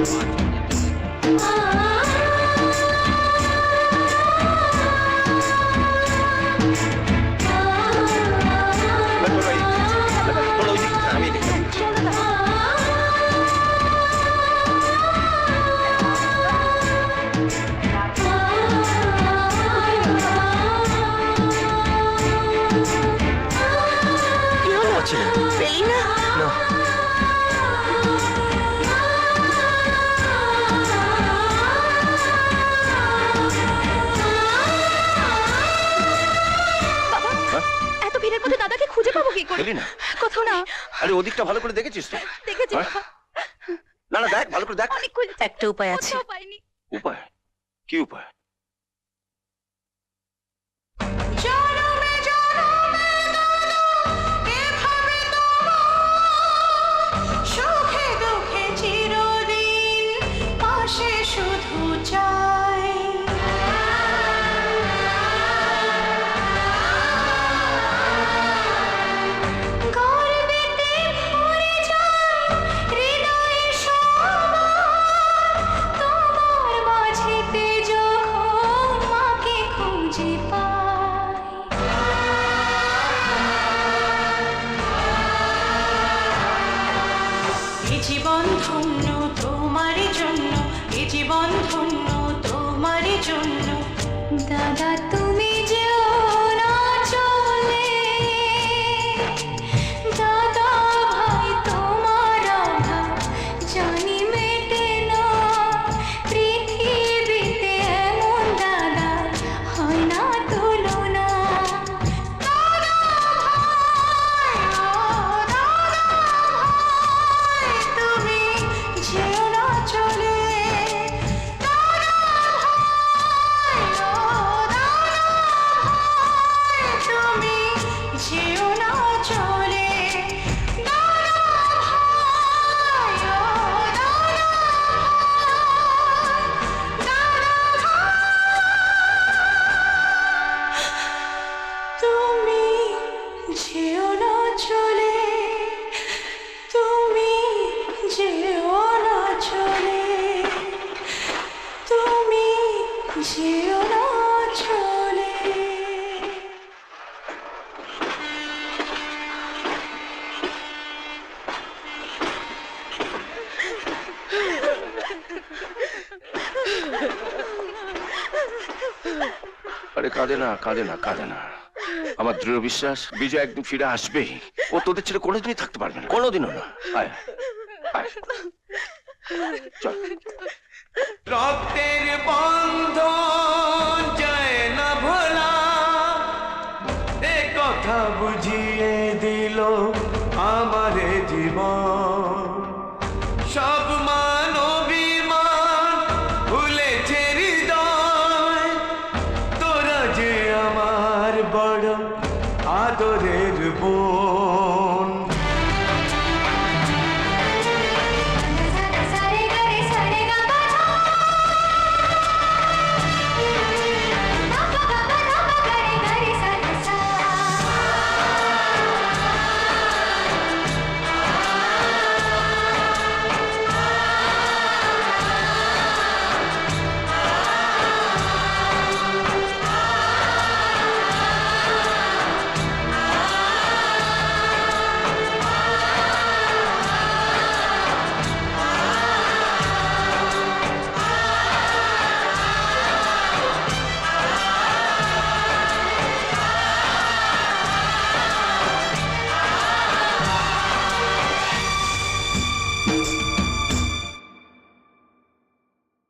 তোমরা পেলি না? কোথাও না। আরে ওদিকটা ভালো করে দেখেছিস তো? দেখেছি হ্যাঁ? না না দেখ ভালো করে দেখ। একটা উপায় আছে। উপায়? কি উপায়? জীবন ধন্য তোমারই জন্য ধন্য জন্য। দাদা তুমি যেও না তুমি যেও না তুমি যেও না কাঁদে না কাঁদে না কাঁদে না। আমার দৃঢ় বিশ্বাস বিজয় একদিন ফিরে আসবে। ও তোদের ছেড়ে কোনোদিনই থাকতে পারবে না। কোনোদিনও না। আয়। আয়। চল। রক্তের বন্ধ যায় না ভোলা। এ কথা বুঝিয়ে দিল আমার জীবন। 哥哥